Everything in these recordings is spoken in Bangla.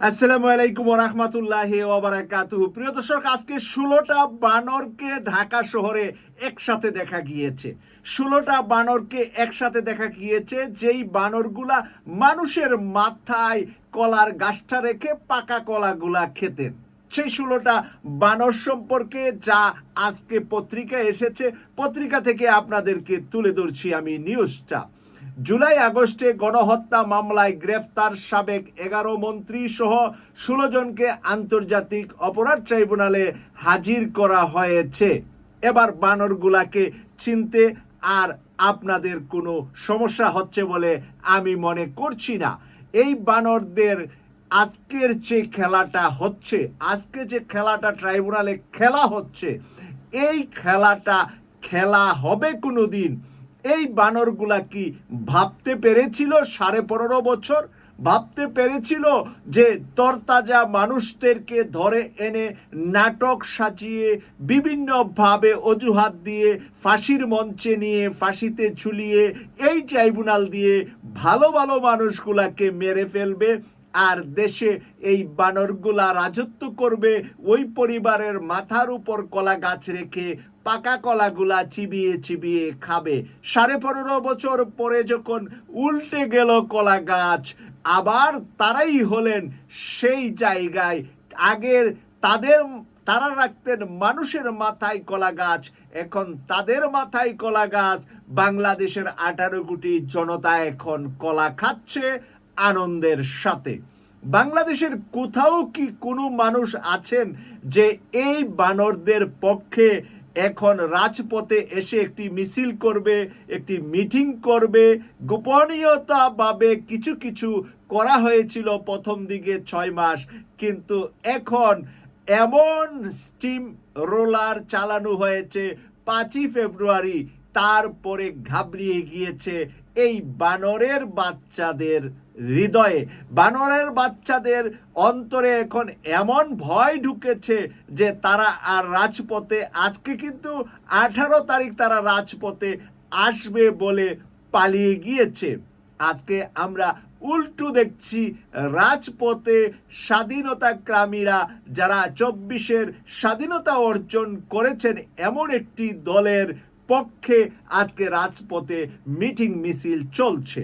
আসসালামু আলাইকুম রহমতুল্লাহ ওবরাকাতুহ। প্রিয় দর্শক, আজকে ষোলোটা বানরকে ঢাকা শহরে একসাথে দেখা গিয়েছে। ষোলোটা বানরকে একসাথে দেখা গিয়েছে, যেই বানরগুলা মানুষের মাথায় কলার গাছটা রেখে পাকা কলাগুলা খেতেন। সেই ষোলোটা বানর সম্পর্কে যা আজকে পত্রিকায় এসেছে, পত্রিকা থেকে আপনাদেরকে তুলে ধরছি আমি নিউজটা। জুলাই আগস্টে গণহত্যা মামলায় গ্রেফতার সাবেক এগারো মন্ত্রী সহ ষোলো জনকে আন্তর্জাতিক অপরাধ ট্রাইব্যুনালে হাজির করা হয়েছে। এবার বানরগুলাকে চিনতে আর আপনাদের কোনো সমস্যা হচ্ছে বলে আমি মনে করছি না। এই বানরদের আজকের যে খেলাটা হচ্ছে, আজকে যে খেলাটা ট্রাইব্যুনালে খেলা হচ্ছে, এই খেলাটা খেলা হবে কোনো দিন এই বানরগুলা কি ভাবতে পেরেছিল সাড়ে পনেরো বছর? ভাবতে পেরেছিল যে তরতাজা মানুষদেরকে ধরে এনে নাটক সাজিয়ে, বিভিন্নভাবে অজুহাত দিয়ে, ফাঁসির মঞ্চে নিয়ে, ফাঁসিতে ঝুলিয়ে, এই ট্রাইব্যুনাল দিয়ে ভালো ভালো মানুষগুলাকে মেরে ফেলবে? আর দেশে এই বানরগুলা রাজত্ব করবে, ওই পরিবারের মাথার উপর কলা গাছ রেখে পাকা কলাগুলা চিবিয়ে চিবিয়ে খাবে। সাড়ে পনেরো বছর পরে যখন উল্টে গেল কলা গাছ, আবার তারাই হলেন সেই জায়গায়। আগের তাদের, তারা রাখতেন মানুষের মাথায় কলা গাছ, এখন তাদের মাথায় কলা গাছ। বাংলাদেশের আঠারো কোটি জনতা এখন কলা খাচ্ছে আনন্দের সাথে। বাংলাদেশের কোথাও কি কোনো মানুষ আছেন যে এই বানরদের পক্ষে এখন রাজপথে এসে একটি মিছিল করবে, একটি মিটিং করবে? গোপনীয়তাভাবে কিছু কিছু করা হয়েছিল প্রথম দিকে ছয় মাস, কিন্তু এখন এমন স্টিম রোলার চালানো হয়েছে, পাঁচই ফেব্রুয়ারি তারপরে ঘাবড়িয়ে গিয়েছে এই বানরের বাচ্চাদের হৃদয়ে। বানরের বাচ্চাদের অন্তরে এখন এমন ভয় ঢুকেছে যে তারা আর রাজপথে, আজকে কিন্তু আঠারো তারিখ তারা রাজপথে আসবে বলে পালিয়ে গিয়েছে। আজকে আমরা উল্টু দেখছি রাজপথে স্বাধীনতাকামীরা যারা চব্বিশের স্বাধীনতা অর্জন করেছেন এমন একটি দলের পক্ষে আজকে রাজপথে মিটিং মিছিল চলছে।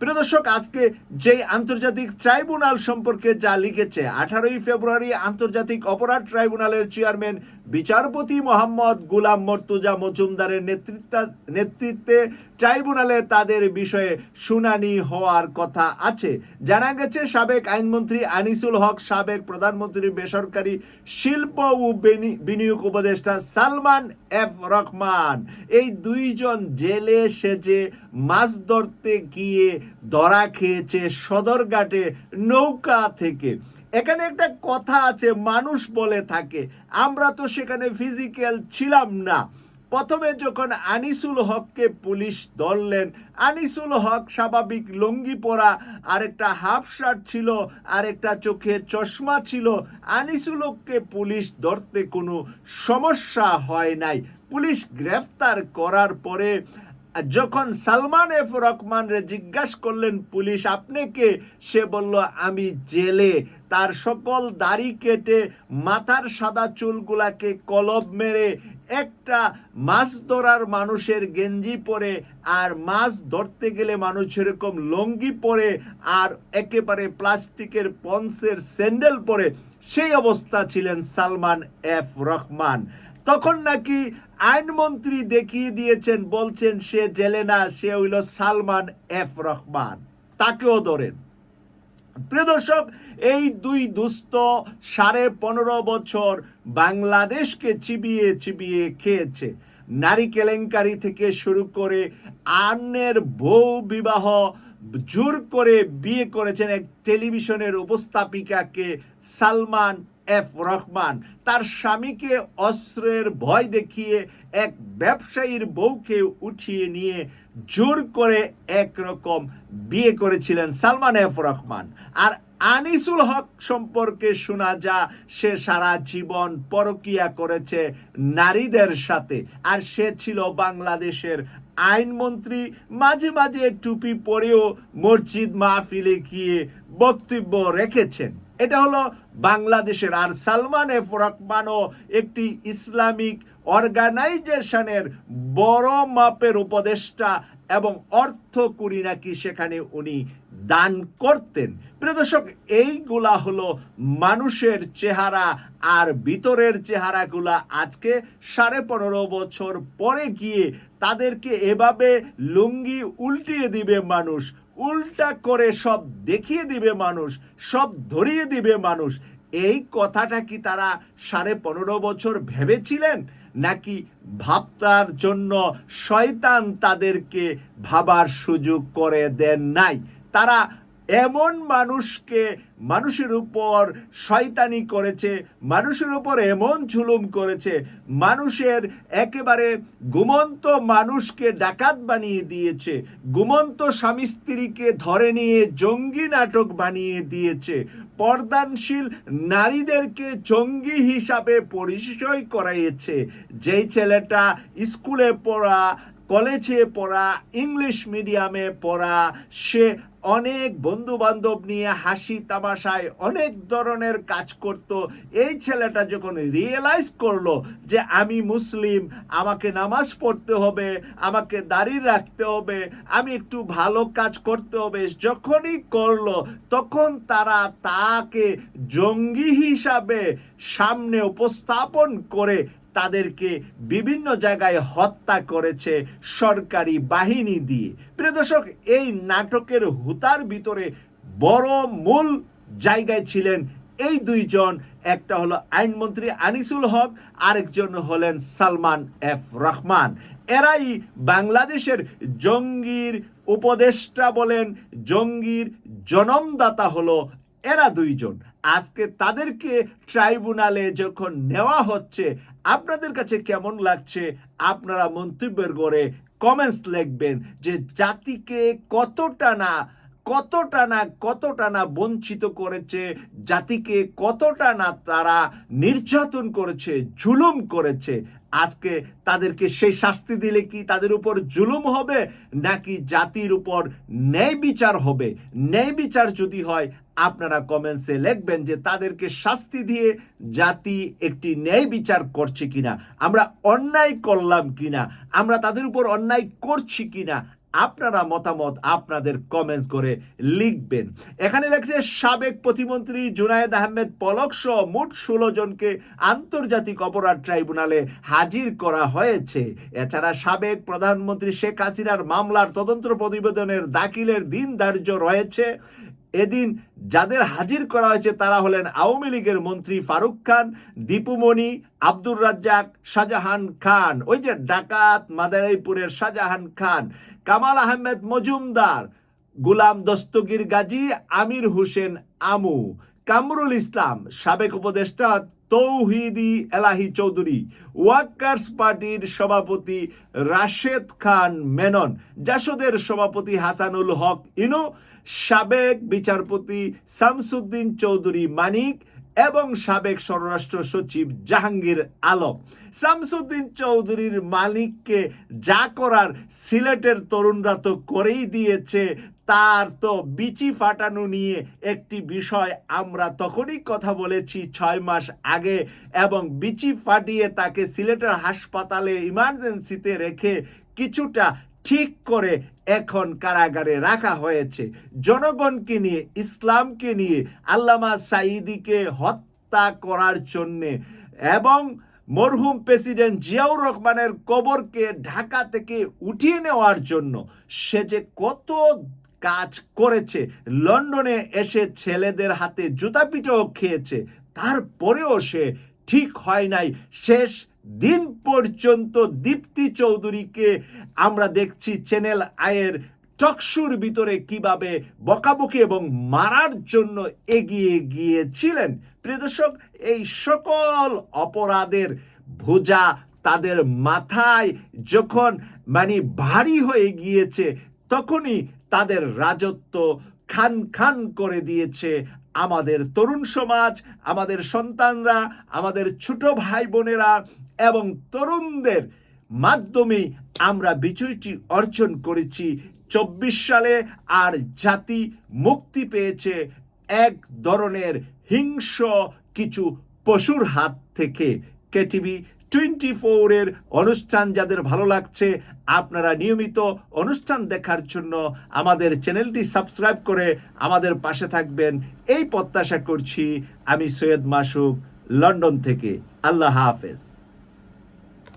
প্রিয় দর্শক, আজকে যে আন্তর্জাতিক ট্রাইব্যুনাল সম্পর্কে যা লিখেছে, আঠারোই ফেব্রুয়ারি আন্তর্জাতিক অপরাধ ট্রাইব্যুনালের চেয়ারম্যান বিচারপতি মোহাম্মদ গুলাম মর্তুজা মজুমদারের নেতৃত্ব ট্রাইব্যুনালে তাদের বিষয়ে শুনানি হওয়ার কথা আছে। জানা গেছে, সাবেক আইনমন্ত্রী আনিসুল হক, সাবেক প্রধানমন্ত্রী বেসরকারি শিল্প ও বেনি- বিনিয়োগ উপদেষ্টা সালমান এফ রহমান। এই দুইজন জেলে সেজে মাছ ধরতে গিয়ে ধরা খেয়েছে সদরঘাটে নৌকা থেকে। এখানে একটা কথা আছে, মানুষ বলে থাকে। আমরা তো সেখানে ফিজিক্যাল ছিলাম না। প্রথমে যখন আনিসুল হককে পুলিশ ধরলেন, আনিসুল হক স্বাভাবিক লুঙ্গি পরা আর একটা হাফ শার্ট ছিল আর একটা চোখে চশমা ছিল। আনিসুল হককে পুলিশ ধরতে কোনো সমস্যা হয় নাই। পুলিশ গ্রেফতার করার পরে যখন সালমান এফ রহমানরে জিজ্ঞাসা করলেন, পুলিশ আপনি কে? সে বলল, আমি জেলে। তার সকল দাড়ি কেটে মাথার সাদা চুলগুলাকে কলব মেরে একটা মাছ ধরার মানুষের গেঞ্জি পরে আর মাছ ধরতে গেলে মানুষ এরকম লঙ্গি পরে আর একেবারে প্লাস্টিকের পন্সের স্যান্ডেল পরে। সেই অবস্থা ছিলেন সালমান এফ রহমান। তখন নাকি আইনমন্ত্রী দেখিয়ে দিয়েছেন, বলছেন, সে জেলে না, সে হইল সালমান এফ রহমান। তাকেও ধরেন। প্রিয় দর্শক, এই দুই দুস্থ সাড়ে পনেরো বছর বাংলাদেশকে চিবিয়ে চিবিয়ে খেয়েছে। নারী কেলেঙ্কারি থেকে শুরু করে আন্নের বউ বিবাহ, জোর করে বিয়ে করেছেন এক টেলিভিশনের উপস্থাপিকাকে সালমান এফ রহমান, তার স্বামীকে অস্ত্রের ভয় দেখিয়ে এক ব্যবসায়ীর বউকে উঠিয়ে নিয়ে জোর করে একরকম বিয়ে করেছিলেন সালমান এফ রহমান। আর আনিসুল হক সম্পর্কে শোনা যা, সে সারা জীবন পরকিয়া করেছে নারীদের সাথে। আর সে ছিল বাংলাদেশের আইনমন্ত্রী। মাঝে মাঝে টুপি পরেও মসজিদ মাহফিলে গিয়ে বক্তব্য রেখেছেন। এটা হলো বাংলাদেশের আর সালমান এফ রহমানও একটি ইসলামিক অর্গানাইজেশনের বড় মাপের উপদেষ্টা এবং অর্থ কুড়ি নাকি সেখানে উনি দান করতেন। প্রদর্শক এইগুলা হলো মানুষের চেহারা আর ভিতরের চেহারাগুলা আজকে সাড়ে পনেরো বছর পরে গিয়ে তাদেরকে এভাবে লুঙ্গি উল্টিয়ে দিবে মানুষ। উল্টা করে সব দেখিয়ে দিবে মানুষ, সব ধরিয়ে দিবে মানুষ। এই কথাটা কি তারা সাড়ে পনেরো বছর ভেবেছিলেন? নাকি ভাবতার জন্য শয়তান তাদেরকে ভাবার সুযোগ করে দেন নাই? তারা এমন মানুষকে, মানুষের উপর শয়তানি করেছে, মানুষের উপর এমন ঝুলুম করেছে, মানুষের একেবারে ঘুমন্ত মানুষকে ডাকাত বানিয়ে দিয়েছে গুমন্ত স্বামী স্ত্রীকে ধরে নিয়ে জঙ্গি নাটক বানিয়ে দিয়েছে, পর্দানশীল নারীদেরকে জঙ্গি হিসাবে পরিচয় করাইয়েছে, যেই ছেলেটা স্কুলে পড়া কলেজে পড়া ইংলিশ মিডিয়ামে পড়া, সে অনেক বন্ধু বান্ধব নিয়ে হাসি তামাশায় অনেক ধরনের কাজ করত। এই ছেলেটা যখন রিয়েলাইজ করল যে আমি মুসলিম, আমাকে নামাজ পড়তে হবে, আমাকে দাড়ি রাখতে হবে, আমি একটু ভালো কাজ করতে হবে, যখনই করল তখন তারা তাকে জঙ্গি হিসাবে সামনে উপস্থাপন করে তাদেরকে বিভিন্ন জায়গায় হত্যা করেছে সরকারি বাহিনী দিয়ে। প্রিয় দর্শক, এই নাটকের হুতার ভিতরে বড় মূল জায়গায় ছিলেন এই দুইজন। একটা হলো আইনমন্ত্রী আনিসুল হক, আরেকজন হলেন সালমান এফ রহমান। এরাই বাংলাদেশের জঙ্গির উপদেষ্টা বলেন, জঙ্গির জনমদাতা হলো এরা দুইজন। আজকে তাদেরকে ট্রাইব্যুনালে যখন নেওয়া হচ্ছে আপনাদের কাছে কেমন লাগছে? আপনারা মন্তব্যের গড়ে কমেন্টস লিখবেন যে জাতিকে কতটা না কতটা না কতটা না বঞ্চিত করেছে, জাতিকে কতটা না তারা নির্যাতন করেছে ঝুলুম করেছে। আজকে তাদেরকে সেই শাস্তি দিলে কি তাদের উপর জুলুম হবে? নাকি জাতির উপর ন্যায় বিচার হবে? ন্যায় বিচার যদি হয়, আপনারা কমেন্টসে লিখবেন যে তাদেরকে শাস্তি দিয়ে জাতি একটি ন্যায় বিচার করছে কিনা? আমরা অন্যায় করলাম কিনা? আমরা তাদের উপর অন্যায় করছি কিনা? আপনারা মতামত আপনাদের কমেন্টস করে লিখবেন। এখানে লেখছে, সাবেক প্রতিমন্ত্রী জুনায়েদ আহমেদ পলক সহ মোট ষোলো জনকে আন্তর্জাতিক অপরাধ ট্রাইব্যুনালে হাজির করা হয়েছে। এছাড়া সাবেক প্রধানমন্ত্রী শেখ হাসিনার মামলার তদন্ত প্রতিবেদনের দাখিলের দিন ধার্য রয়েছে। এদিন যাদের হাজির করা হয়েছে তারা হলেন আওয়ামী লীগের মন্ত্রী ফারুক খান দীপুমণি আব্দুর রাজ্জাক, শাহজাহান খান। ওই যে ডাকাত মাদারাইপুরের শাহজাহান খান, কামাল আহমেদ মজুমদার, গুলাম দস্তগীর গাজী, আমির হোসেন আমু, কামরুল ইসলাম, সাবেক উপদেষ্টা তৌহিদি এলাহি চৌধুরী ওয়ার্কার্স পার্টির সভাপতি রাশেদ খান মেনন, জাসদের সভাপতি হাসানুল হক ইনু, সাবেক বিচারপতি শামসুদ্দিন চৌধুরী মানিক এবং সাবেক স্বরাষ্ট্র সচিব জাহাঙ্গীর আলম। শামসুদ্দিন চৌধুরীর মালিককে যা করার সিলেটের তরুণরা তো করেই দিয়েছে তার তো বিচি ফাটানো নিয়ে একটি বিষয় আমরা তখনই কথা বলেছি ছয় মাস আগে এবং বিচি ফাটিয়ে তাকে সিলেটের হাসপাতালে ইমার্জেন্সিতে রেখে কিছুটা ঠিক করে এখন কারাগারে রাখা হয়েছে। জনগণকে নিয়ে, ইসলামকে নিয়ে, আল্লামা সাইদিকে হত্যা করার জন্যে এবং মরহুম প্রেসিডেন্ট জিয়াউর রহমানের কবরকে ঢাকা থেকে উঠিয়ে নেওয়ার জন্য সে যে কত কাজ করেছে। লন্ডনে এসে ছেলেদের হাতে জুতা পিঠেও খেয়েছে। তারপরেও সে ঠিক হয় নাই। শেষ দিন পর্যন্ত দীপ্তি চৌধুরীকে আমরা দেখছি চ্যানেল আয়ের টকশুর ভিতরে কীভাবে বকাবকি এবং মারার জন্য এগিয়ে গিয়েছিলেন। প্রিয় দর্শক, এই সকল অপরাধের ভোজা তাদের মাথায় যখন মানে ভারী হয়ে গিয়েছে, তখনই তাদের রাজত্ব খান খান করে দিয়েছে আমাদের তরুণ সমাজ, আমাদের সন্তানরা, আমাদের ছোট ভাই বোনেরা এবং তরুণদের মাধ্যমে আমরা বিজয়টি অর্জন করেছি। চব্বিশ সালে আর জাতি মুক্তি পেয়েছে এক ধরনের হিংস্র কিছু পশুর হাত থেকে। কেটিভি টোয়েন্টি ফোরের অনুষ্ঠান যাদের ভালো লাগছে, আপনারা নিয়মিত অনুষ্ঠান দেখার জন্য আমাদের চ্যানেলটি সাবস্ক্রাইব করে আমাদের পাশে থাকবেন। এই প্রত্যাশা করছি আমি সৈয়দ মাসুক, লন্ডন থেকে। আল্লাহ হাফেজ।